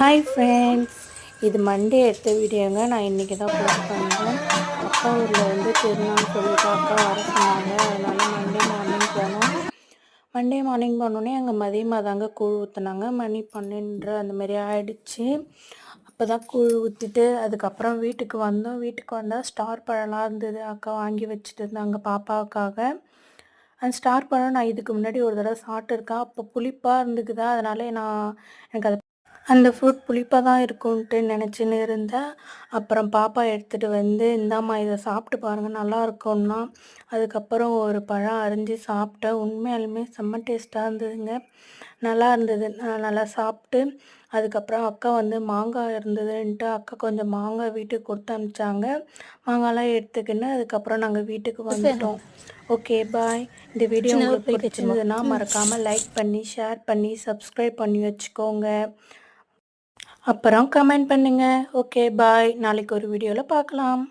Hi friends இது Monday எடுத்த வீடியோங்க நான் இன்றைக்கி தான் போஸ்ட் பண்ணுறேன் அப்பா ஊரில் வந்து திருநாள் சொல்லிட்டு அக்கா வர சொன்னாங்க. அதனால் மண்டே மார்னிங் போனோம். மண்டே மார்னிங் போனோடனே அங்கே மதியமாக தாங்க கூழ் ஊற்றுனாங்க மணி பன்னெண்டு அந்த மாதிரி ஆயிடுச்சு. அப்போ தான் கூழ் ஊற்றிட்டு அதுக்கப்புறம் வீட்டுக்கு வந்தோம். வீட்டுக்கு வந்தால் ஸ்டார் பழம்லாம் இருந்தது. அக்கா வாங்கி வச்சுட்டு இருந்தாங்க பாப்பாவுக்காக. அந்த ஸ்டார் பழம் நான் இதுக்கு முன்னாடி ஒரு தடவை சாப்பிட்டுருக்கேன். அப்போ புளிப்பாக இருந்துக்குதா? அதனால நான் எனக்கு அது அந்த ஃப்ரூட் புளிப்பாக தான் இருக்கும்ன்ட்டு நினச்சின்னு இருந்தேன் அப்புறம் பாப்பா எடுத்துகிட்டு வந்து இந்தாம்மா இதை சாப்பிட்டு பாருங்கள் நல்லா இருக்கும்னா. அதுக்கப்புறம் ஒரு பழம் அரிஞ்சு சாப்பிட்டேன். உண்மையாலுமே செம்ம டேஸ்ட்டாக இருந்ததுங்க. நல்லா இருந்தது. நான் நல்லா சாப்பிட்டு அதுக்கப்புறம் அக்கா வந்து மாங்காய் இருந்ததுன்ட்டு அக்கா கொஞ்சம் மாங்காய் வீட்டுக்கு கொடுத்து அனுப்பிச்சாங்க. மாங்காய்லாம் எடுத்துக்கின்னு அதுக்கப்புறம் நாங்கள் வீட்டுக்கு வந்துட்டோம். ஓகே பாய் இந்த வீடியோ உங்களுக்கு பிடிச்சிருந்ததுன்னா மறக்காமல் லைக் பண்ணி ஷேர் பண்ணி சப்ஸ்கிரைப் பண்ணி வச்சுக்கோங்க. அப்புறம் கமெண்ட் பண்ணுங்கள் ஓகே பாய் நாளைக்கு ஒரு வீடியோவில் பார்க்கலாம்.